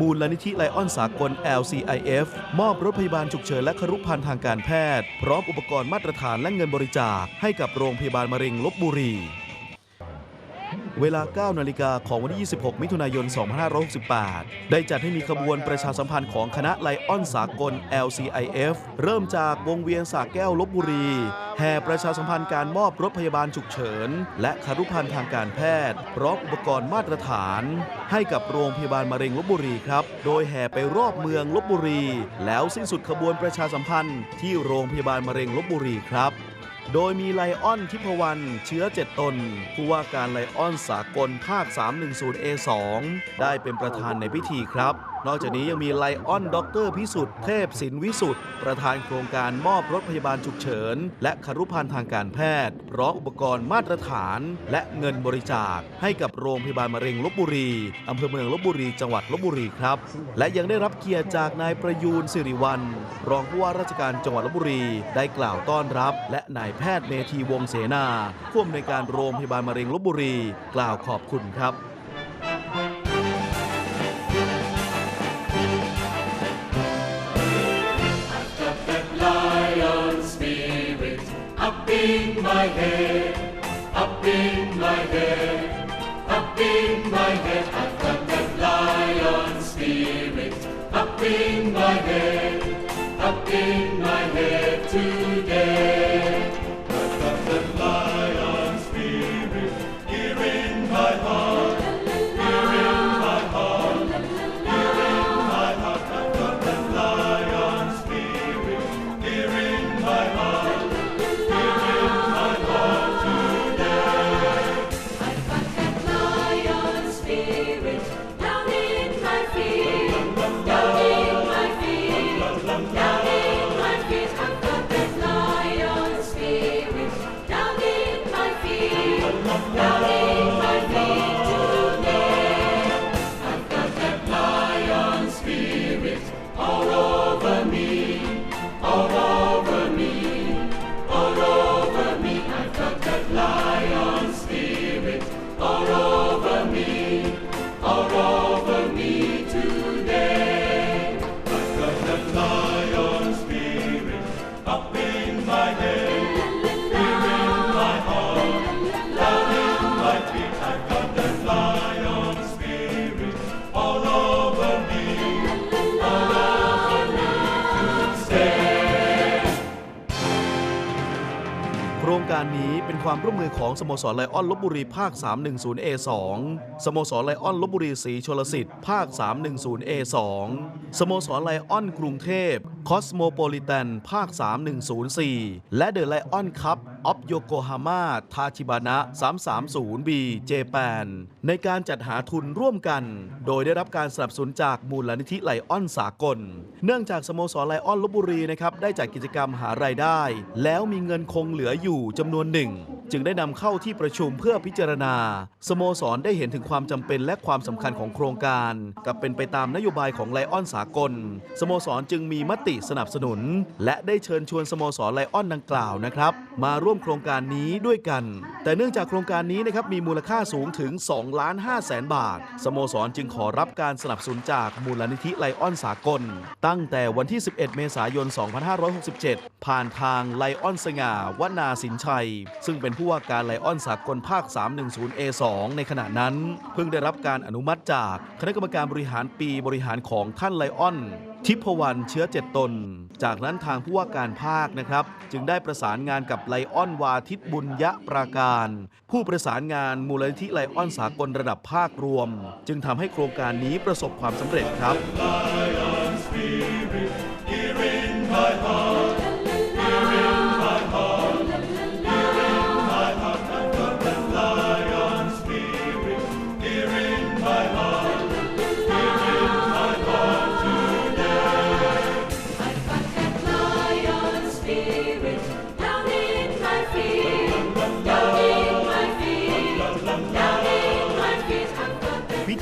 มูลนิธิไลออนสากล LCIF มอบรถพยาบาลฉุกเฉินและครุภัณฑ์ทางการแพทย์ พร้อมอุปกรณ์มาตรฐานและเงินบริจาคให้กับโรงพยาบาลมะเร็งลบบุรี เวลา 9 นาฬิกาของวันที่ 26 มิถุนายน 2568 ได้จัดให้มีขบวนประชาสัมพันธ์ของคณะไลออนสากล LCIF เริ่มจากวงเวียนสากแก้วลบบุรี แห่ประชาสัมพันธ์การมอบรถพยาบาลฉุกเฉิน และคารุภัณฑ์ทางการแพทย์พร้อมอุปกรณ์มาตรฐาน ให้กับโรงพยาบาลมะเร็งลบบุรีครับ โดยแห่ไปรอบเมืองลบบุรี แล้วสิ้นสุดขบวนประชาสัมพันธ์ที่โรงพยาบาลมะเร็งลบบุรีครับ โดยมีไลออนทิพวรรณเชื้อ 7 ตน ผู้ว่าการไลออนสากลภาค 310A2 ได้เป็นประธานในพิธีครับนอกจากนี้ยังมีไลออนด็อกเตอร์พิสุทธิ์เทพสินวิสุทธิ์ประธานโครงการมอบรถพยาบาลฉุกเฉิน และคารุภัณฑ์ทางการแพทย์พร้อมอุปกรณ์มาตรฐาน และเงินบริจาค ให้กับโรงพยาบาลมะเร็งลบบุรีอำเภอเมืองลบบุรีจังหวัดลบบุรีครับ และยังได้รับเกียรติจากนายประยูนสิริวัลรองผู้ว่าราชการจังหวัดลบบุรี ได้กล่าวต้อนรับ และนายแพทย์เมธีวงเสนาผู้อำนวยการโรงพยาบาลมะเร็งลบบุรี กล่าวขอบคุณครับ in my head, up in my head, up in my head. I've got that lion spirit up in my head, การนี้เป็นความร่วมมือของสโมสรไลออนลบบุรีภาค 310A2 สโมสรไลออนลบบุรีศรีชลสิทธิ์ภาค 310A2 สโมสรไลออนกรุงเทพคอสโมโปลิแตนภาค 3104 และเดอะไลออนคัพออฟโยโกฮาม่าทาชิบานะ 330B เจแปนในการจัดหาทุนร่วมกัน โดยได้รับการสนับสนุนจากมูลนิธิไลออนสากล เนื่องจากสโมสรไลออนลบบุรีนะครับได้จัดกิจกรรมหารายได้ แล้วมีเงินคงเหลืออยู่จำนวนหนึ่ง จึงได้นำเข้าที่ประชุมเพื่อพิจารณา สโมสรได้เห็นถึงความจำเป็นและความสำคัญของโครงการ กับเป็นไปตามนโยบายของไลออนสากล สโมสรจึงมีมติสนับสนุน และได้เชิญชวนสโมสรไลออนดังกล่าวนะครับ มาร่วมโครงการนี้ด้วยกัน แต่เนื่องจากโครงการนี้นะครับมีมูลค่าสูงถึง2ล้าน5แสนบาท สโมสรจึงขอรับการสนับสนุนจากมูลนิธิไลออนสากล ตั้งแต่วันที่ 11 เมษายน 2567 ผ่านทางไลออนสง่า วนาสินชัย ซึ่งเป็นผู้ว่าการไลออนสากลภาค 310A2 ในขณะนั้น เพิ่งได้รับการอนุมัติจากคณะกรรมการบริหารปีบริหารของท่านไลออนทิพวรรณเชื้อเจ็ดตน จากนั้นทางผู้ว่าการภาคนะครับ จึงได้ประสานงานกับไลออนวาทิตบุญยะปราการ ผู้ประสานงานมูลนิธิไลออนสากลระดับภาครวม จึงทำให้โครงการนี้ประสบความสำเร็จครับ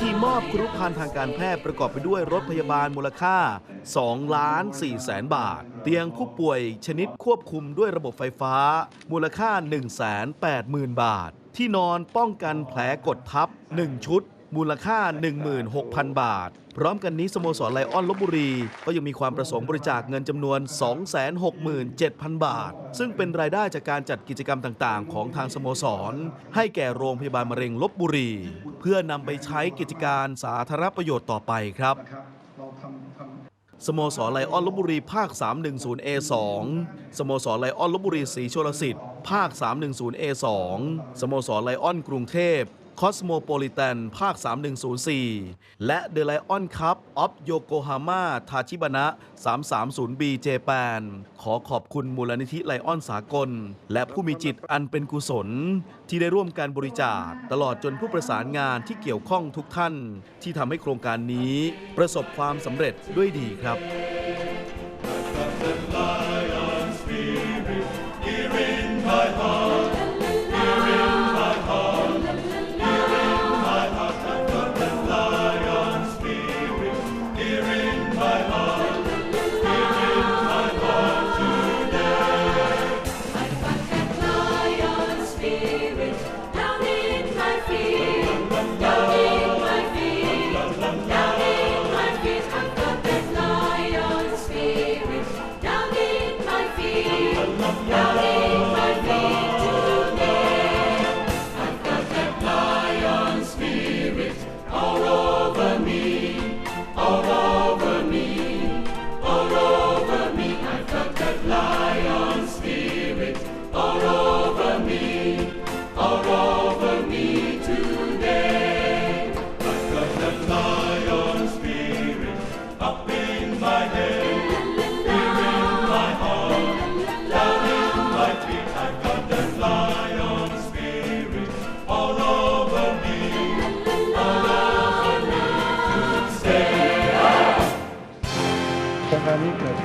ธีมอบครุภัณฑ์ทางการแพทย์ประกอบไปด้วยรถพยาบาลมูลค่า 2 ล้าน4แสนบาท เตียงผู้ป่วยชนิดควบคุมด้วยระบบไฟฟ้า มูลค่า 1 8 0 0 0 0 บาท ที่นอนป้องกันแผลกดทับ 1 ชุด มูลค่า 16,000 บาท พร้อมกันนี้สโมสรไลออนลบบุรี ก็ยังมีความประสงค์บริจาคเงินจำนวน 267,000 บาท ซึ่งเป็นรายได้จากการจัดกิจกรรมต่างๆ ของทางสโมสร ให้แก่โรงพยาบาลมะเร็งลบบุรี เพื่อนำไปใช้กิจการสาธารณประโยชน์ต่อไปครับสโมสรไลออนลบบุรีภาค 310A2 สโมสรไลออนลบบุรีศรีชลสิทธิ์ภาค 310A2 สโมสรไลออนกรุงเทพ คอสโมโปลิแตนภาค 3104 และเด e l ไลออนคัพออฟโยโกฮาม่าทาชิบานะ 330B เจแปนขอขอบคุณมูลนิธิไลออนสากล และผู้มีจิตอันเป็นกุศล ที่ได้ร่วมการบริจาค ตลอดจนผู้ประสานงานที่เกี่ยวข้องทุกท่าน ที่ทำให้โครงการนี้ ประสบความสำเร็จด้วยดีครับ I've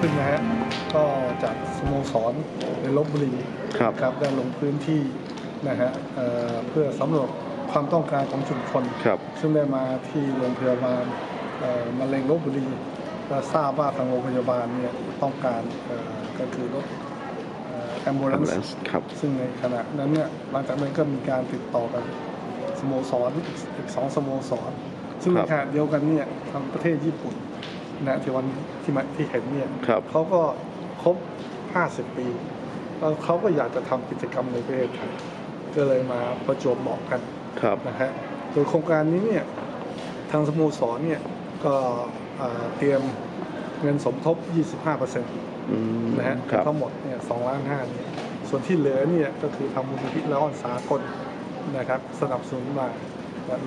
ขึ้นนะฮะก็จากสโมสรในลบบุรีครับครับได้ลงพื้นที่นะฮะเอ่อเพื่อสำรวจความต้องการของชุมชนครับ ซึ่งได้มาที่โรงพยาบาลเอ่อมะเร็งลบบุรีก็ทราบว่าทางโรงพยาบาลเนี่ยต้องการเอ่อก็คือรถแอมบูเลน ambulance ครับ ซึ่งในขณะนั้นเนี่ยหลังจากนั้นก็มีการติดต่อกันสโมสรอีกอีกสองสโมสรซึ่งในครับ ขณะเดียวกันเนี่ยทางประเทศญี่ปุ่น นะที่วันที่มาที่เห็นเนี่ยครับเขาก็ครบ 50 ปีแล้วเขาก็อยากจะทำกิจกรรมในประเทศไทยก็เลยมาประจวบเหมาะกันครับ นะฮะโดยโครงการนี้เนี่ยทางสโมสรเนี่ยก็เอ่อเตรียมเงินสมทบ 25%อืมนะฮะครับ ทั้งหมดเนี่ยสองล้านห้าเนี่ยส่วนที่เหลือเนี่ยก็คือทางมูลนิธิละอ่อนสากลนะครับสนับสนุนมาและ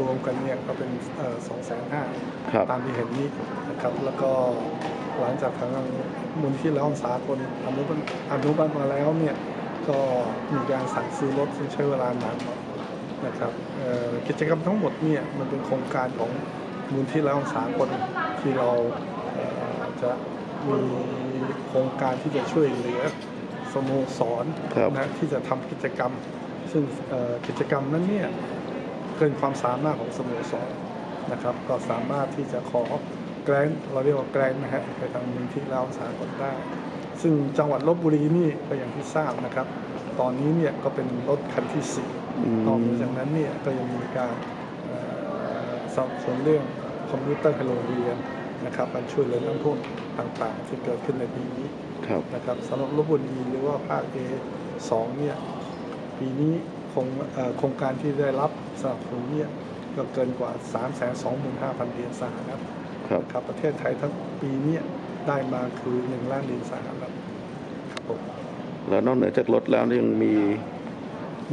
รวมกันเนี่ยก็เป็นสองแสนห้าครับตามที่เห็นนี้นะครับแล้วก็หลังจากทางมูลนิธิละอ่อนสากลอนุบันอนุบันมาแล้วเนี่ยก็มีการสั่งซื้อรถซึ่งใช้เวลานานหน่อยนะครับเอ่อกิจกรรมทั้งหมดเนี่ยมันเป็นโครงการของมูลนิธิละอ่อนสากลที่เราเอ่อจะมีโครงการที่จะช่วยเหลือสโมสรครับนะที่จะทำกิจกรรม ซึ่งเอ่อกิจกรรมนั้นเนี่ย เกินความสามารถของสโมสรนะครับ ก็สามารถที่จะขอแกรนเราเรียกว่าแกรนนะฮะไปทางมูลที่เราสากลได้ ซึ่งจังหวัดลบบุรีนี่ก็อย่างที่ทราบนะครับ ตอนนี้เนี่ยก็เป็นรถคันที่สี่อืมนอกจากนั้นเนี่ยก็ยังมีการเอ่อสอบสวนเรื่องคอมพิวเตอร์ให้โรงเรียนนะครับการช่วยเหลือน้ำท่วมต่างๆ ที่เกิดขึ้นในปีนี้ครับนะครับสำหรับลบบุรีหรือว่าภาค A สองเนี่ยปีนี้ โครงเอ่อโครงการที่ได้รับสนับสนุนเนี่ยก็เกินกว่า 3 2 5 0 0 0เหรียญสหรัฐครับนะครับประเทศไทยทั้งปีเนี้ได้มาคือ1ล้านเหรียญสหรัฐครับผมแล้วนอกเหนือจากรถแล้วยังมี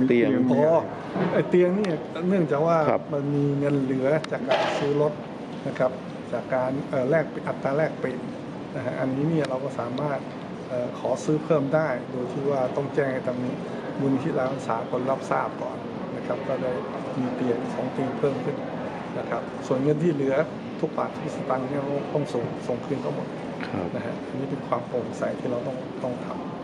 เตียงอ๋อไอเตียงเนี่ยเนื่องจากว่าครับมันมีเงินเหลือจากการซื้อรถนะครับ จากการเอ่อแลกอัตราแลกเปลี่ยนนะฮะอันนี้เนี่ยเราก็สามารถเอ่อขอซื้อเพิ่มได้ โดยที่ว่าต้องแจ้งให้ทาง มูลนิธิร้านสากลรับทราบก่อนนะครับ ก็ได้มีเตียงสองเตียงเพิ่มขึ้นนะครับ ส่วนเงินที่เหลือทุกบาททุกสตางค์เนี่ยเราต้องส่งส่งคืนทั้งหมดครับนะฮะอันนี้เป็นความโปร่งใสที่เราต้องต้องทำ